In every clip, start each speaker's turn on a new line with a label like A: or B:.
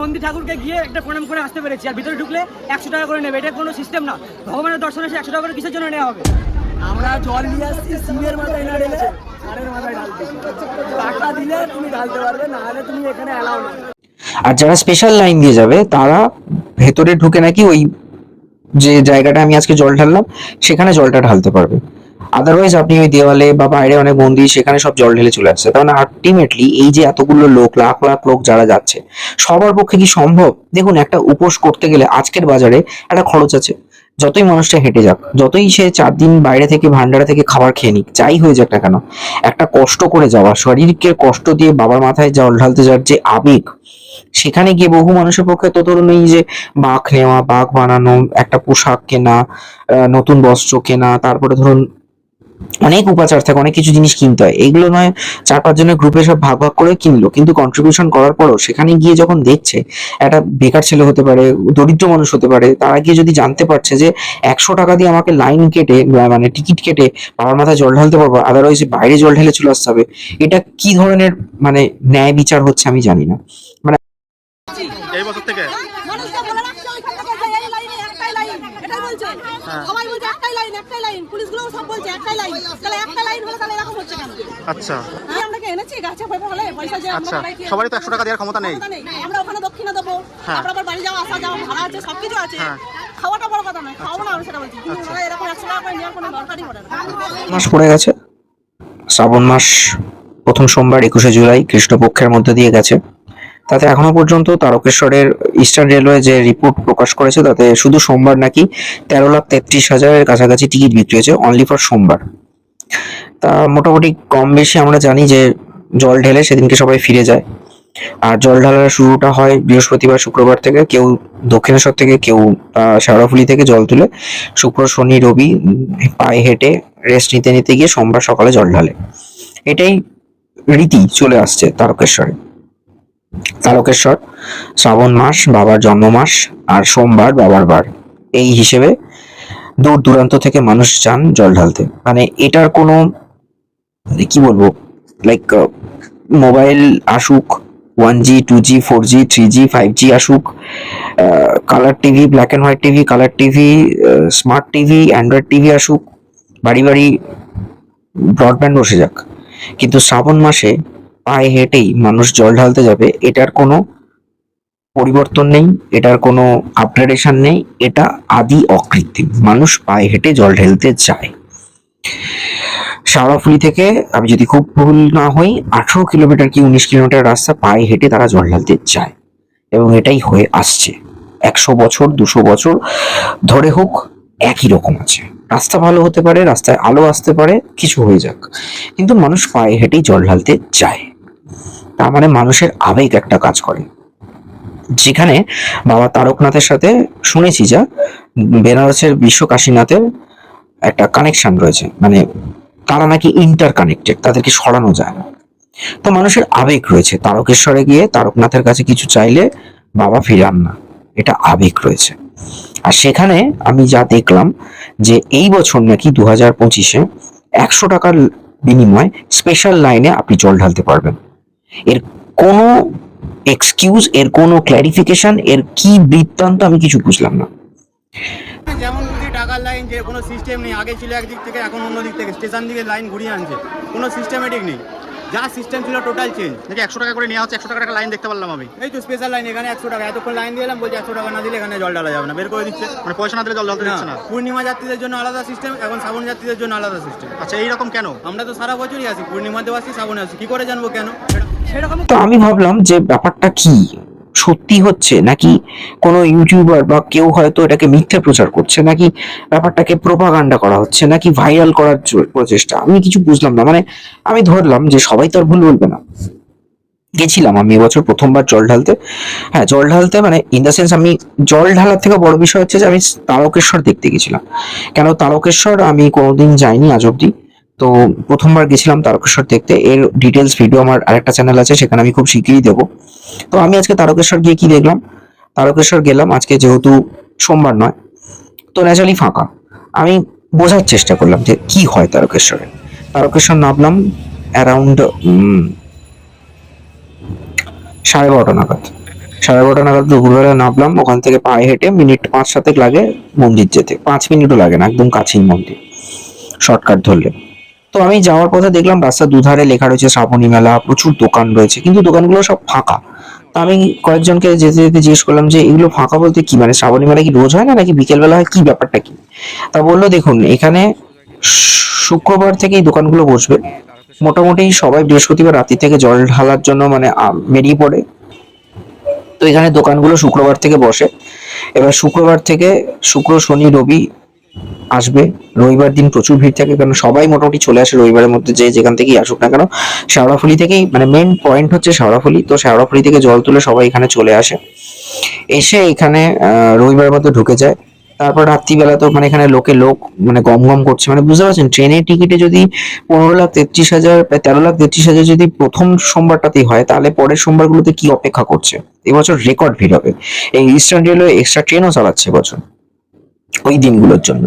A: মন্দির ঠাকুরকে গিয়ে একটা প্রণাম করে আসতে পেরেছি। আর ভিতরে ঢুকলে একশো টাকা করে নেবে। এটা কোনো সিস্টেম না। ভগবানের দর্শনে এসে একশো টাকা করে কিসের জন্য নেওয়া হবে?
B: আমরা জল নিয়ে আসছি সিমের মাথায় না ঢেলে সারের মাথায় ঢালতে টাকা দিলে তুমি ঢালতে পারবে না হলে তুমি এখানে অ্যালাউ না।
C: আর যারা স্পেশাল লাইন দিয়ে যাবে তারা ভেতরে ঢুকে নাকি ওই যে জায়গাটা আমি আজকে জল ঢাললাম সেখানে জলটা ঢালতে পারবে। আদারওয়াইজ আপনি ওই দেওয়ালে বা বাইরে অনেক মন্দির, সেখানে সব জল ঢেলে চলে আসছে। তার মানে আলটিমেটলি এই যে এতগুলো লোক, লাখ লাখ লোক যারা যাচ্ছে, সবার পক্ষে কি সম্ভব? দেখুন, একটা উপোস করতে গেলে আজকের বাজারে একটা খরচ আছে। যতই মানুষটা হেঁটে যাক, যতই সে চার দিন বাইরে থেকে, ভান্ডারা থেকে খাবার খেয়ে নিক, যাই হয়ে যাক না কেন, একটা কষ্ট করে যাওয়া, শরীরকে কষ্ট দিয়ে বাবার মাথায় জল ঢালতে যাওয়ার যে আবেগ, সেখানে গিয়ে বহু মানুষের পক্ষে তো ধরুন এই যে বাঘ নেওয়া, বাঘ বানানো, একটা পোশাক কেনা নতুন বস্ত্র কেনা, তারপরে ধরুন অনেক উপাচার থাকে অনেক কিছু জিনিস কিনতে হয়। এইগুলো নয় চার পাঁচ জনের গ্রুপে সব ভাগ ভাগ করে কিনলো। কিন্তু কন্ট্রিবিউশন করার পরও সেখানে গিয়ে যখন দেখছে একটা বেকার ছেলে হতে পারে দরিদ্র মানুষ হতে পারে তারা গিয়ে যদি জানতে পারছে যে একশো টাকা দিয়ে আমাকে লাইন কেটে মানে টিকিট কেটে বাবার মাথায় জল ঢালতে পারব আদারওয়াইজ বাইরে জল ঢেলে চলে আসতে হবে এটা কি ধরনের মানে ন্যায় বিচার হচ্ছে আমি জানি না।
D: এই বছর থেকে
E: মানুষকে বলে রাখছে ওইখান থেকে যে এই লাইনে একটাই লাইন এটাই বলছে। সবাই বলছে একটাই লাইন একটাই লাইন পুলিশগুলোও সব বলছে একটাই লাইন তাহলে একটা লাইন হলে তাহলে এরকম হচ্ছে কেন?
D: আচ্ছা।
E: আপনাকে এনেছি? গাছে পেপে হলে পয়সা যে আমরা
D: আচ্ছা।
E: বাড়াই কি-
D: সবারই তো একশো টাকা দেওয়ার ক্ষমতা নেই।
E: আমরা ওখানে দক্ষিণে দেবো।
D: হ্যাঁ।
E: তারপর আবার বাড়ি যাওয়া আসা যাওয়া ভাড়া আছে সবকিছু আছে।
D: হ্যাঁ।
E: খাওয়াটা বড় কথা নয় খাওয়াবো না আমি সেটা বলছি। কিন্তু ওনারা এরকম একশো টাকা করে নেওয়ার কোনো দরকারই পড়ে না।
C: মাস পড়ে গেছে। শ্রাবণ মাস প্রথম সোমবার একুশে জুলাই কৃষ্ণপক্ষের মধ্যে দিয়ে গেছে। তাতে এখনও পর্যন্ত তারকেশ্বরের ইস্টার্ন রেলওয়ে যে রিপোর্ট প্রকাশ করেছে, তাতে শুধু সোমবার নাকি তেরো লাখ তেত্রিশ হাজারের কাছাকাছি টিকিট বিক্রি হয়েছে অনলি ফর সোমবার। তা মোটামুটি কম বেশি আমরা জানি যে জল ঢেলে সেদিনকে সবাই ফিরে যায়। আর জল ঢালার শুরুটা হয় বৃহস্পতিবার, শুক্রবার থেকে। কেউ দক্ষিণেশ্বর থেকে, কেউ শেওড়াফুলি থেকে জল তুলে শুক্র, শনি, রবি পায়ে হেঁটে রেস্ট নিতে নিতে গিয়ে সোমবার সকালে জল ঢালে। এটাই রীতি চলে আসছে তারকেশ্বরে। তারকেশ্বর, শ্রাবণ মাস, বাবার জন্ম মাস আর সোমবার বাবার বার। এই হিসেবে দূর দূরান্ত থেকে মানুষ যান জল ঢালতে। মানে এটার কোনো মানে কি বলব লাইক মোবাইল আসুক one G two G four G three G five G আসুক colour TV black and white TV colour TV smart TV Android TV আসুক, বাড়ি বাড়ি ব্রডব্যান্ড বসে যাক। কিন্তু শ্রাবণ মাসে পায়ে হেঁটেই মানুষ জল ঢালতে যাবে, এটার কোনো পরিবর্তন নেই, এটার কোনো আপগ্রেডেশন নেই, এটা আদি অকৃত্রিম। মানুষ পায়ে হেঁটে জল ঢেলতে যায়। শাওড়াফুলি থেকে আমি যদি খুব ভুল না হই, আঠারো কিলোমিটার কি উনিশ কিলোমিটার রাস্তা পায়ে হেঁটে তারা জল ঢালতে যায়। এবং এটাই হয়ে আসছে। একশো বছর, দুশো বছর ধরে হোক একই রকম আছে। রাস্তা ভালো হতে পারে, রাস্তায় আলো আসতে পারে, কিছু হয়ে যাক। কিন্তু মানুষ পায়ে হেঁটেই জল ঢালতে যায়। তার মানে মানুষের আবেগ একটা কাজ করে। যেখানে বাবা তারকনাথের সাথে শুনেছি যা, বেনারসের বিশ্ব কাশীনাথের একটা কানেকশন রয়েছে। মানে তারা নাকি ইন্টার কানেক্টেড তাদেরকে সরানো যায় না। তো মানুষের আবেগ রয়েছে। তারকেশ্বরে গিয়ে তারকনাথের কাছে কিছু চাইলে বাবা ফিরান না। এটা আবেগ রয়েছে। আর সেখানে আমি যা দেখলাম যে এই বছর নাকি দু হাজার পঁচিশে একশো টাকার বিনিময়ে স্পেশাল লাইনে আপনি জল ঢালতে পারবেন। এর কোনো এক্সকিউজ এর কোনো ক্ল্যারিফিকেশন এর কি বৃত্তান্ত আমি কিছু বুঝলাম না।
F: যেমন টাকার লাইন যে কোনো সিস্টেম নেই, আগে ছিল একদিক থেকে, এখন অন্য দিক থেকে স্টেশন দিকে লাইন ঘুরিয়ে আনছে। কোনো সিস্টেমেটিক নেই। যা সিস্টেম ছিল টোটাল চেঞ্জ
D: দেখি একশো টাকা করে নেওয়া হচ্ছে একশো টাকা একটা লাইন দেখতে পারলাম আমি।
F: এই তো স্পেশাল লাইন এখানে একশো টাকা। এতক্ষণ লাইন দিয়ে এলাম বলছে একশো টাকা না দিলে এখানে জল ডালা যাবে না বের করে দিচ্ছে।
D: মানে পয়সা না দিলে জল ঢালতে দিচ্ছে না?
F: পূর্ণিমা যাত্রীদের জন্য আলাদা সিস্টেম এখন শ্রাবণ যাত্রীদের জন্য আলাদা সিস্টেম
D: আচ্ছা এইরকম কেন?
F: আমরা তো সারা বছরই আসি পূর্ণিমাতেও আসি শ্রাবণে আসি কি করে জানব কেন?
A: সেরকম
C: তো আমি ভাবলাম যে ব্যাপারটা কি? সত্যি হচ্ছে? নাকি কোনো ইউটিউবার বা কেউ হয়তো এটাকে মিথ্যে প্রচার করছে? নাকি ব্যাপারটাকে প্রোপাগান্ডা করা হচ্ছে? নাকি ভাইরাল করার প্রচেষ্টা? আমি কিছু বুঝলাম না। মানে আমি ধরলাম যে সবাই তো আর ভুল বলবে না। গেছিলাম আমি এবছর প্রথমবার জল ঢালতে। হ্যাঁ জল ঢালতে মানে ইন দ্য সেন্স আমি জল ঢালার থেকে বড় বিষয় হচ্ছে যে আমি তারকেশ্বর দেখতে গেছিলাম। কেন তারকেশ্বর আমি কোনোদিন যাইনি আজ অব্দি তো প্রথমবার গেছিলাম তারকেশ্বর দেখতে। এর ডিটেলস ভিডিও আমার আরেকটা চ্যানেল আছে, সেখানে আমি খুব শিগগিরই দেবো। তো আমি আজকে তারকেশ্বর গিয়ে কি দেখলাম? তারকেশ্বর গেলাম আজকে যেহেতু সোমবার নয়, তো ন্যাচারালি ফাঁকা। আমি বোঝার চেষ্টা করলাম যে কি হয় তারকেশ্বরে। তারকেশ্বর নামলাম অ্যারাউন্ড সাড়ে বারোটা নাগাদ। সাড়ে বারোটা নাগাদ দুপুরবেলা নামলাম, ওখান থেকে পায়ে হেঁটে মিনিট পাঁচ সাতেক লাগে মন্দির যেতে। পাঁচ মিনিটও লাগে না, একদম কাছেই মন্দির। শর্টকাট ধরলে। তো আমি যাওয়ার পথে দেখলাম রাস্তার দুধারে লেখা রয়েছে শ্রাবণী মেলা, প্রচুর দোকান রয়েছে, কিন্তু দোকানগুলো সব ফাঁকা। তা আমি কয়েকজনকে যেতে যেতে জিজ্ঞেস করলাম যে, এগুলো ফাঁকা বলতে কি? মানে শ্রাবণী মেলা কি রোজ হয় না নাকি বিকেলবেলা হয়? কি ব্যাপারটা কি? তা বলল, দেখুন, এখানে শুক্রবার থেকেই দোকানগুলো বসবে। মোটামুটি সবাই বৃহস্পতিবার রাত্রি থেকে জল ঢালার জন্য মানে বেরিয়ে পড়ে। তো এখানে দোকানগুলো শুক্রবার থেকে বসে। এবার শুক্রবার থেকে শুক্র, শনি, রবি আসবে। রবিবার দিন প্রচুর ভিড় থাকে, কারণ সবাই মোটামুটি চলে আসে রবিবারের মধ্যে, যে যেখান থেকেই আসুক না কেন। শেওড়াফুলি থেকেই মানে মেন পয়েন্ট হচ্ছে শেওড়াফুলি। তো শেওড়াফুলি থেকে জল তুলে সবাই এখানে চলে আসে। এসে এখানে রবিবারের মধ্যে ঢুকে যায়। তারপর রাত্রিবেলা তো মানে এখানে লোকে লোক মানে গম গম করছে। মানে বুঝতে পারছেন, ট্রেনের টিকিটে যদি পনেরো লাখ তেত্রিশ হাজার তেরো লাখ তেত্রিশ হাজার যদি প্রথম সোমবারটাতেই হয়, তাহলে পরের সোমবারগুলোতে কি অপেক্ষা করছে? এবছর রেকর্ড ভিড় হবে। এই ইস্টার্ন রেলওয়ে এক্সট্রা ট্রেনও চালাচ্ছে এবছর। ওই দিনগুলোর জন্য।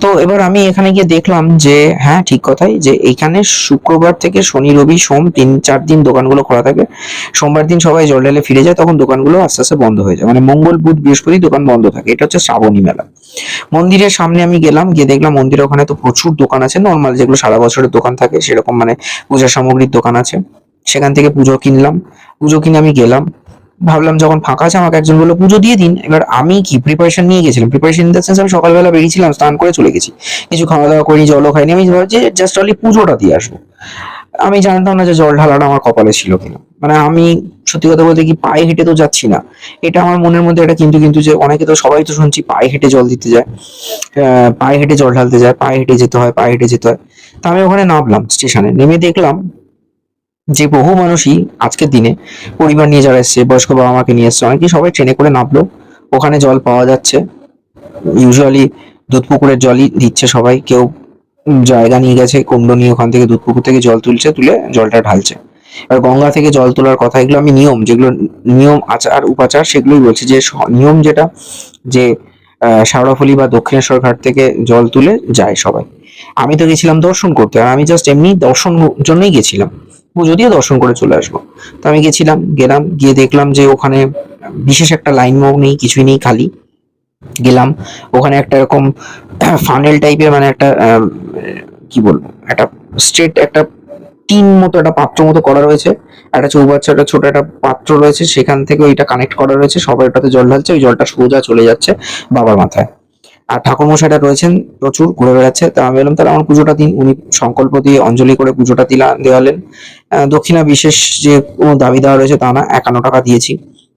C: তো এবার আমি এখানে গিয়ে দেখলাম যে হ্যাঁ ঠিক কথাই, যে এখানে শুক্রবার থেকে শনি, রবি, সোম তিন, চার দিন দোকানগুলো খোলা থাকে। সোমবার দিন সবাই জল ঢেলে ফিরে যায়, তখন দোকানগুলো আস্তে আস্তে বন্ধ হয়ে যায়। মানে মঙ্গল, বুধ, বৃহস্পতি দোকান বন্ধ থাকে। এটা হচ্ছে শ্রাবণী মেলা। মন্দিরের সামনে আমি গেলাম, গিয়ে দেখলাম মন্দিরের ওখানে তো প্রচুর দোকান আছে। নর্মাল যেগুলো সারা বছরের দোকান থাকে, সেরকম মানে পূজা সামগ্রীর দোকান আছে। সেখান থেকে পুজো কিনলাম। পুজো কিনে আমি গেলাম। ভাবলাম যখন ফাঁকা আছে, আমাকে একজন বলল, পুজো দিয়ে দিন। এবার আমি কি প্রিপারেশন নিয়ে গেছিলাম? প্রিপারেশন ইন দ্য সেন্স আমি সকালবেলা বেরিয়েছিলাম, স্নান করে চলে গেছি। কিছু খাওয়া দাওয়া করিনি, জলও খাইনি। আমি ভাবছি জাস্ট অলি পুজোটা দিয়ে আসব। আমি জানতাম না যে জল ঢালাটা আমার কপালে ছিল কিনা। মানে আমি সত্যি কথা বলতে কি পায়ে হেঁটে তো যাচ্ছি না। এটা আমার মনের মধ্যে একটা কিন্তু কিন্তু যে অনেকে তো সবাই তো শুনছি পায়ে হেঁটে জল দিতে যায়। পায়ে হেঁটে জল ঢালতে যায়, পায়ে হেঁটে যেতে হয়, পায়ে হেঁটে যেতে হয়। তা আমি ওখানে নামলাম, স্টেশনে। নেমে দেখলাম যে বহু মানুষই আজকের দিনে পরিবার নিয়ে যারা এসছে, বয়স্ক বাবা মাকে নিয়ে এসছে, অনেকেই সবাই ট্রেনে করে নামলো। ওখানে জল পাওয়া যাচ্ছে। ইউজুয়ালি দুধ পুকুরের জলই দিচ্ছে সবাই। কেউ জায়গা নিয়ে গেছে কুণ্ড নিয়ে ওখান থেকে দুধ পুকুর থেকে জল তুলছে, তুলে জলটা ঢালছে। আর গঙ্গা থেকে জল তোলার কথা, এগুলো আমি নিয়ম, যেগুলো নিয়ম, আচার, উপাচার, সেগুলোই বলছি যে নিয়ম যেটা যে শেওড়াফুলি বা দক্ষিণেশ্বর ঘাট থেকে জল তুলে যায় সবাই। আমি তো গেছিলাম দর্শন করতে, আর আমি জাস্ট এমনি দর্শন জন্যই গেছিলাম। পুজো দিয়ে দর্শন করে চলে আসব। তো আমি গেছিলাম, গেলাম, গিয়ে দেখলাম যে ওখানে বিশেষ একটা লাইন মুখ নেই, কিছুই নেই, খালি। গেলাম, ওখানে একটা এরকম ফানেল টাইপের মানে একটা কি বলব, একটা স্ট্রেট একটা টিন মতো, একটা পাত্র মতো করা রয়েছে। একটা চৌবাচ্চা, একটা ছোট একটা পাত্র রয়েছে, সেখান থেকে ওইটা কানেক্ট করা রয়েছে, সবাই ওটাতে জল ঢালছে, ওই জলটা সোজা চলে যাচ্ছে বাবার মাথায়। আর ঠাকুরমশাইটা রয়েছেন প্রচুর, ঘুরে বেড়াচ্ছে। তা আমি বললাম, তাহলে আমার পুজোটা দিন। উনি সংকল্প দিয়ে অঞ্জলি করে পুজোটা দিলা, দেওয়ালেন। দক্ষিণা বিশেষ যে কোনো দাবি দেওয়া রয়েছে তা না, একান্ন টাকা দিয়েছি।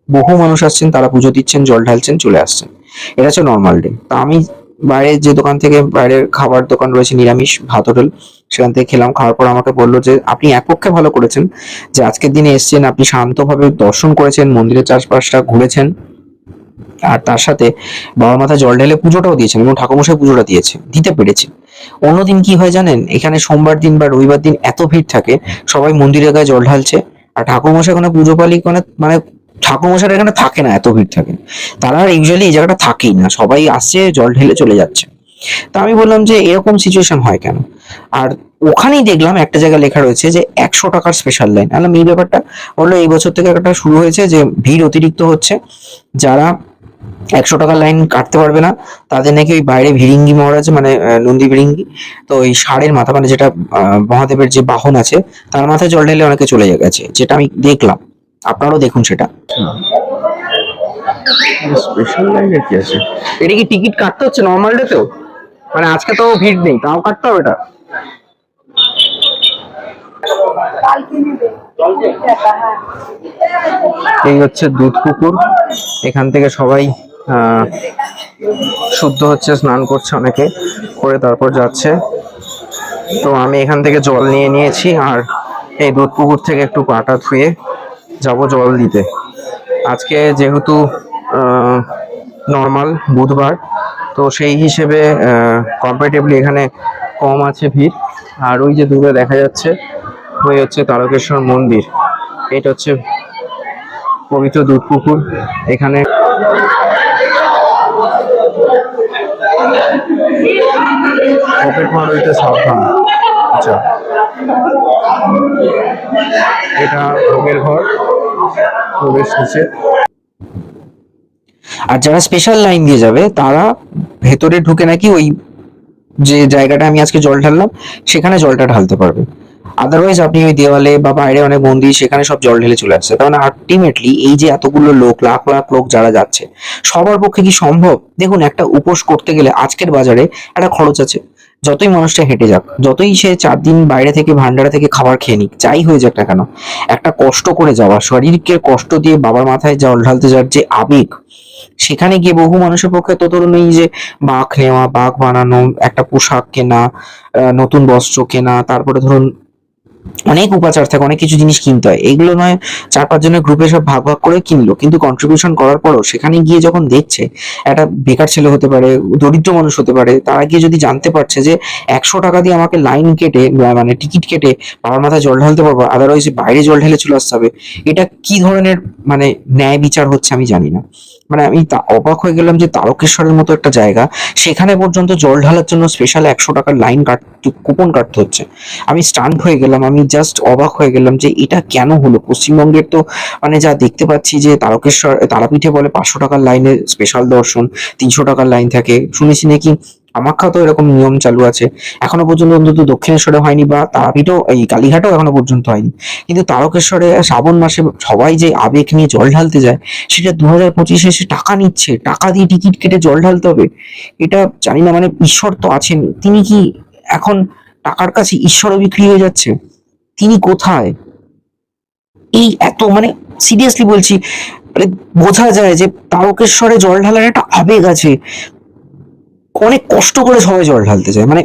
C: বহু মানুষ আসছেন, তারা পুজো দিচ্ছেন, জল ঢালছেন, চলে আসছেন। এটা হচ্ছে নর্মাল ডে তা আমি বাইরে যে দোকান থেকে বাইরের খাবার দোকান রয়েছে, নিরামিষ, ভাত, হোটেল, সেখান থেকে খেলাম। খাওয়ার পর আমাকে বলল যে, আপনি এক পক্ষে ভালো করেছেন। যে আজকের দিনে এসেছেন, আপনি শান্তভাবে দর্শন করেছেন, মন্দিরের চারপাশটা ঘুরেছেন। আর তার সাথে বাবার মাথায় জল ঢেলে পুজোটাও দিয়েছেন এবং ঠাকুরমশাই পুজোটা দিয়েছে দিতে পেরেছে অন্যদিন কি হয় জানেন, এখানে সোমবার দিন বা রবিবার দিন এত ভিড় থাকে, সবাই মন্দিরের গায়ে জল ঢালছে, আর ঠাকুরমশাই ওখানে পুজো পালি মানে ঠাকুরমশাইরা এখানে থাকে না, এত ভিড় থাকে। তারা ইউজুয়ালি এই জায়গাটা থাকেই না, সবাই আসছে, জল ঢেলে চলে যাচ্ছে। তা আমি বললাম যে এরকম সিচুয়েশন হয় কেন? আর ওখানেই দেখলাম একটা জায়গায় লেখা রয়েছে যে একশো টাকার স্পেশাল লাইন আলাম এই ব্যাপারটা বলল, এই বছর থেকে একটা শুরু হয়েছে যে ভিড় অতিরিক্ত হচ্ছে। যারা একশো টাকার লাইন কাটতে পারবে না। তাদের নাকি ওই বাইরে ভিরিঙ্গি মহারাজ মানে নন্দী ভিরিঙ্গি। তো ওই ষাঁড়ের মাথা মানে যেটা আহ, মহাদেবের যে বাহন আছে তার মাথায় জল ঢেলে অনেকে চলে গেছে যেটা আমি দেখলাম। আপনারাও দেখুন সেটা।
G: স্পেশাল লাইনের কি আছে?
C: এটা কি টিকিট কাটতে হচ্ছে নর্মাল ডেতেও মানে আজকে তো ভিড় নেই তাও কাটতে হবে এটা? এই হচ্ছে দুধ পুকুর এখান থেকে সবাই শুদ্ধ হচ্ছে, স্নান করছে অনেকে, করে তারপর যাচ্ছে। তো আমি এখান থেকে জল নিয়ে নিয়েছি, আর এই দুধ পুকুর থেকে একটু পাটা ধুয়ে যাব জল দিতে। আজকে যেহেতু নর্মাল বুধবার, তো সেই হিসেবে কম্পারেটিভলি এখানে কম আছে ভিড়। আর ওই যে দূরে দেখা যাচ্ছে, ওই হচ্ছে তারকেশ্বর মন্দির। এটা হচ্ছে পবিত্র দুধ পুকুর এখানে পকেট হইতে সাবধান আচ্ছা। এটা ভোগের ঘর, প্রবেশ নিচে আর যারা স্পেশাল লাইন দিয়ে যাবে, তারা ভেতরে ঢুকে নাকি ওই যে জায়গাটা আমি আজকে জল ঢাললাম, সেখানে জলটা ঢালতে পারবে। আদারওয়াইজ আপনি ওই দেওয়ালে বা বাইরে অনেক মন্দির, সেখানে সব জল ঢেলে চলে আসছে তার মানে আলটিমেটলি এই যে এতগুলো লোক, লাখ লাখ লোক যারা যাচ্ছে, সবার পক্ষে কি সম্ভব? দেখুন, একটা উপোস করতে গেলে আজকের বাজারে একটা খরচ আছে। যতই মানুষটা হেঁটে যাক, যতই সে চার দিন বাইরে থেকে, ভান্ডারা থেকে খাবার খেয়ে নিক, যাই হয়ে যাক না কেন, একটা কষ্ট করে যাওয়া, শরীরকে কষ্ট দিয়ে বাবার মাথায় জল ঢালতে যাওয়ার যে আবেগ, সেখানে গিয়ে বহু মানুষের পক্ষে তো ধরুন এই যে বাঘ নেওয়া, বাঘ বানানো, একটা পোশাক কেনা নতুন বস্ত্র কেনা, তারপরে ধরুন অনেক উপাচার থাকে, অনেক কিছু জিনিস কিনতে হয়। এইগুলো নয়, চার পাঁচ জনের গ্রুপে সব ভাগ ভাগ করে কিনলো। কিন্তু কন্ট্রিবিউশন করার পরও সেখানে গিয়ে যখন দেখছে, একটা বেকার ছেলে হতে পারে, দরিদ্র মানুষ হতে পারে, তারা গিয়ে যদি জানতে পারছে যে একশো টাকা দিয়ে আমাকে লাইন কেটে মানে টিকিট কেটে বাবার মাথায় জল ঢালতে পারব আদারওয়াইজ বাইরে জল ঢেলে চলে আসতে হবে, এটা কি ধরনের মানে ন্যায় বিচার হচ্ছে আমি জানি না। মানে আমি অবাক হয়ে গেলাম যে তারকেশ্বরের মতো একটা জায়গা, সেখানে পর্যন্ত জল ঢালার জন্য স্পেশাল একশো টাকার লাইন কাটতে কুপন কাটতে হচ্ছে। আমি স্টান্ট হয়ে গেলাম আমি জাস্ট অবাক হয়ে গেলাম যে এটা কেন হলো? পশ্চিমবঙ্গের তো মানে যা দেখতে পাচ্ছি যে তারকেশ্বর, তারাপীঠে বলে পাঁচশো টাকার লাইনে স্পেশাল দর্শন, তিনশো টাকার লাইন থাকে। শুনেছি নাকি কামাখ্যাতেও এরকম নিয়ম চালু আছে। এখনও পর্যন্ত অন্তত দক্ষিণেশ্বরে হয়নি বা তারাপীঠও, এই কালীঘাটও এখনও পর্যন্ত হয়নি। কিন্তু তারকেশ্বরে শ্রাবণ মাসে সবাই যে আবেগ নিয়ে জল ঢালতে যায়, সেটা দু হাজার পঁচিশে এসে টাকা নিচ্ছে। টাকা দিয়ে টিকিট কেটে জল ঢালতে হবে। এটা জানি না মানে ঈশ্বর তো আছেন তিনি কি এখন টাকার কাছে ঈশ্বরও বিক্রি হয়ে যাচ্ছে? তিনি কোথায়? এই এত মানে সিরিয়াসলি বলছি মানে বোঝা যায় যে তারকেশ্বরে জল ঢালার একটা আবেগ আছে। অনেক কষ্ট করে সবাই জল ঢালতে যায় মানে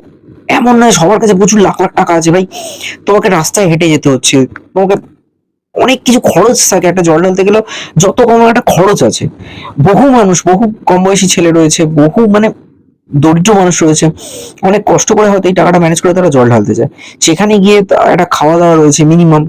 C: এমন নয়, সবার কাছে প্রচুর লাখ লাখ টাকা আছে। ভাই, তোমাকে রাস্তায় হেঁটে যেতে হচ্ছে। তোমাকে অনেক কিছু খরচ থাকে। একটা জল ঢালতে গেলেও যত কম একটা খরচ আছে। বহু মানুষ, বহু কম বয়সী ছেলে রয়েছে, বহু মানে দরিদ্র মানুষ রয়েছে, অনেক কষ্ট করে হয়তো এই টাকাটা ম্যানেজ করে তারা জল ঢালতে যায় সেখানে গিয়ে একটা খাওয়া দাওয়া রয়েছে মিনিমাম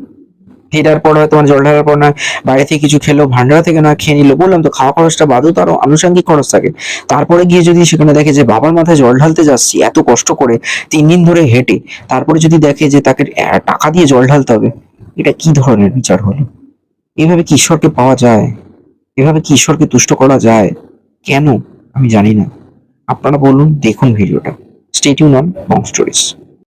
C: ফেরার পর হয়তো মানে জল ঢালার পর নয় বাইরে থেকে কিছু খেলো, ভান্ডারা থেকে নয়, খেয়ে নিলো, বললাম তো খাওয়া খরচটা বাদেও তারও আনুষঙ্গিক খরচ থাকে। তারপরে গিয়ে যদি সেখানে দেখে যে বাবার মাথায় জল ঢালতে যাচ্ছি, এত কষ্ট করে, তিন দিন ধরে হেঁটে, তারপরে যদি দেখে যে তাকে টাকা দিয়ে জল ঢালতে হবে, এটা কি ধরনের বিচার হলো? এভাবে কি ঈশ্বরকে পাওয়া যায়? এভাবে কি ঈশ্বরকে তুষ্ট করা যায়? কেন? আমি জানি না। আপনারা বলুন দেখুন ভিডিওটা স্টেটিউন অন বং স্টোরিজ